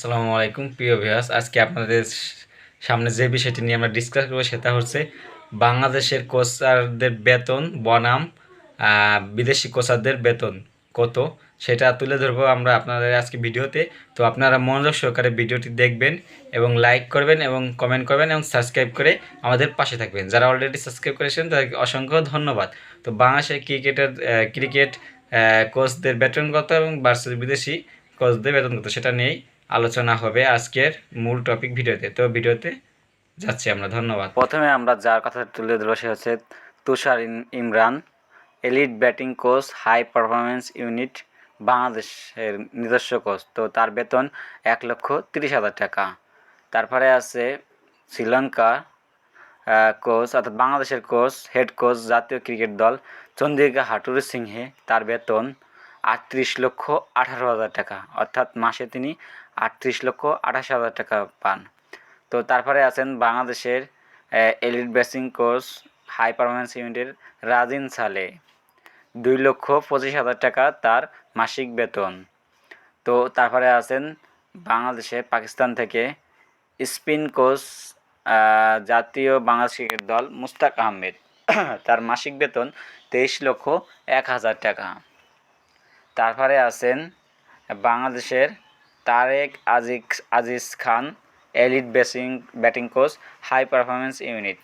আসসালামু আলাইকুম, প্রিয় ভিউয়ার্স। আজকে আপনাদের সামনে যে বিষয়টি নিয়ে আমরা ডিসকাস করব সেটা হচ্ছে বাংলাদেশের কোচারদের বেতন, বনাম বিদেশি কোচারদের বেতন কত? সেটা তুলে ধরবো আমরা আপনাদের আজকে ভিডিওতে। তো আপনারা মনোযোগ সহকারে ভিডিওটি দেখবেন এবং লাইক করবেন এবং কমেন্ট করবেন এবং সাবস্ক্রাইব করে আমাদের পাশে থাকবেন। যারা অলরেডি সাবস্ক্রাইব করেছেন, তাদেরকে অসংখ্য ধন্যবাদ। তো বাংলাদেশের ক্রিকেটের ক্রিকেট কোচদের বেতন কত এবং ভার্সেস বিদেশি কোচদের বেতন কত সেটা নিয়েই আলোচনা হবে আজকের মূল টপিক ভিডিওতে। তো ভিডিওতে যাচ্ছি আমরা, ধন্যবাদ। প্রথমে আমরা যার কথা তুলে ধরবো সে হচ্ছে Tushar Imran elite batting coach high performance unit বাংলাদেশের নিজস্ব কোচ তো তার বেতন এক লক্ষ তিরিশ হাজার টাকা। তারপরে আছে শ্রীলঙ্কা কোচ অর্থাৎ বাংলাদেশের কোচ হেড কোচ জাতীয় ক্রিকেট দল, চন্দ্রিকা হাটুরি সিংহে। তার বেতন আটত্রিশ লক্ষ আঠারো হাজার টাকা, অর্থাৎ মাসে তিনি আটত্রিশ লক্ষ আঠাশ হাজার টাকা পান। তো তারপরে আছেন বাংলাদেশের elite batting coach high performance ইউনিটের রাজিন সালে। দুই লক্ষ পঁচিশ হাজার টাকা তার মাসিক বেতন। তো তারপরে আছেন বাংলাদেশে, পাকিস্তান থেকে স্পিন কোচ জাতীয় বাংলাদেশ ক্রিকেট দল মুস্তাক আহমেদ। তার মাসিক বেতন তেইশ লক্ষ এক হাজার টাকা। তারপরে আছেন বাংলাদেশের Tareq আজিক Aziz Khan, elite batting batting coach, high performance unit.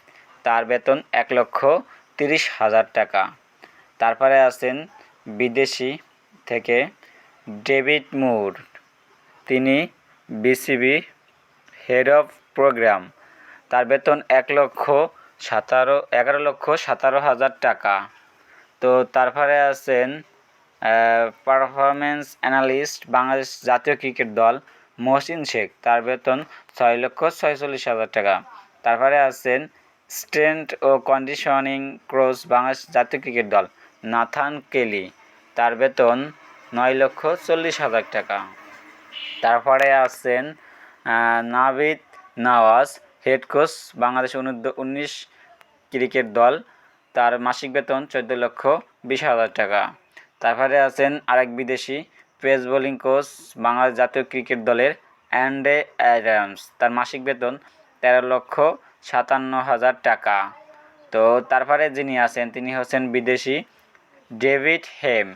তার বেতন এক লক্ষ তিরিশ হাজার টাকা। তারপরে আছেন বিদেশি থেকে ডেভিড মুর। তিনি বিসিবি হেড অফ প্রোগ্রাম। তার বেতন এক লক্ষ সাতারো, এগারো লক্ষ সাতারো হাজার টাকা। তো তারপরে আছেন পারফরমেন্স অ্যানালিস্ট বাংলাদেশ জাতীয় ক্রিকেট দল, মহসিন শেখ। তার বেতন ছয় লক্ষ ছয়চল্লিশ হাজার টাকা। তারপরে আছেন স্ট্রেন্থ ও কন্ডিশনিং কোচ বাংলাদেশ জাতীয় ক্রিকেট দল, নাথান কেলি। তার বেতন নয় লক্ষ চল্লিশ হাজার টাকা। তারপরে আছেন নাবিদ নওয়াজ হেড কোচ বাংলাদেশ অনূর্ধ্ব উনিশ ক্রিকেট দল। তার মাসিক বেতন চোদ্দ লক্ষ বিশ হাজার টাকা। তারপরে আছেন আরেক বিদেশি পেস বোলিং কোচ বাংলাদেশ জাতীয় ক্রিকেট দলের অ্যান্ডে অ্যাডামস। তার মাসিক বেতন তেরো লক্ষ সাতান্ন হাজার টাকা। তো তারপরে যিনি আছেন, তিনি হচ্ছেন বিদেশি David Hemp,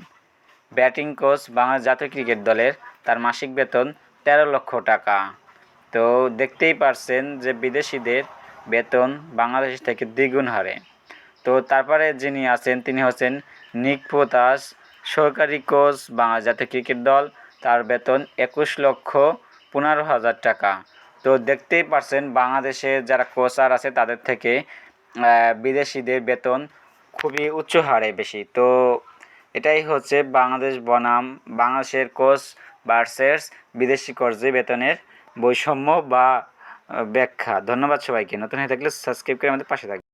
batting coach Bangladesh জাতীয় ক্রিকেট দলের। তার মাসিক বেতন তেরো লক্ষ টাকা। তো দেখতেই পারছেন যে বিদেশিদের বেতন বাংলাদেশ থেকে দ্বিগুণ হারে। তো তারপরে যিনি আছেন, তিনি হচ্ছেন নিক পোতাস সরকারি কোচ বাংলাদেশ জাতীয় ক্রিকেট দল, তার বেতন একুশ লক্ষ পনেরো হাজার টাকা। তো দেখতেই পারছেন, বাংলাদেশে যারা কোচার আছে, তাদের থেকে বিদেশিদের বেতন খুবই উচ্চ হারে বেশি। তো এটাই হচ্ছে বাংলাদেশ বনাম, বাংলাদেশের কোচ ভার্সেস বিদেশি কোচদের বেতনের বৈষম্য বা ব্যাখ্যা। ধন্যবাদ সবাইকে। নতুন হয়ে থাকলে সাবস্ক্রাইব করে আমাদের পাশে থাকবে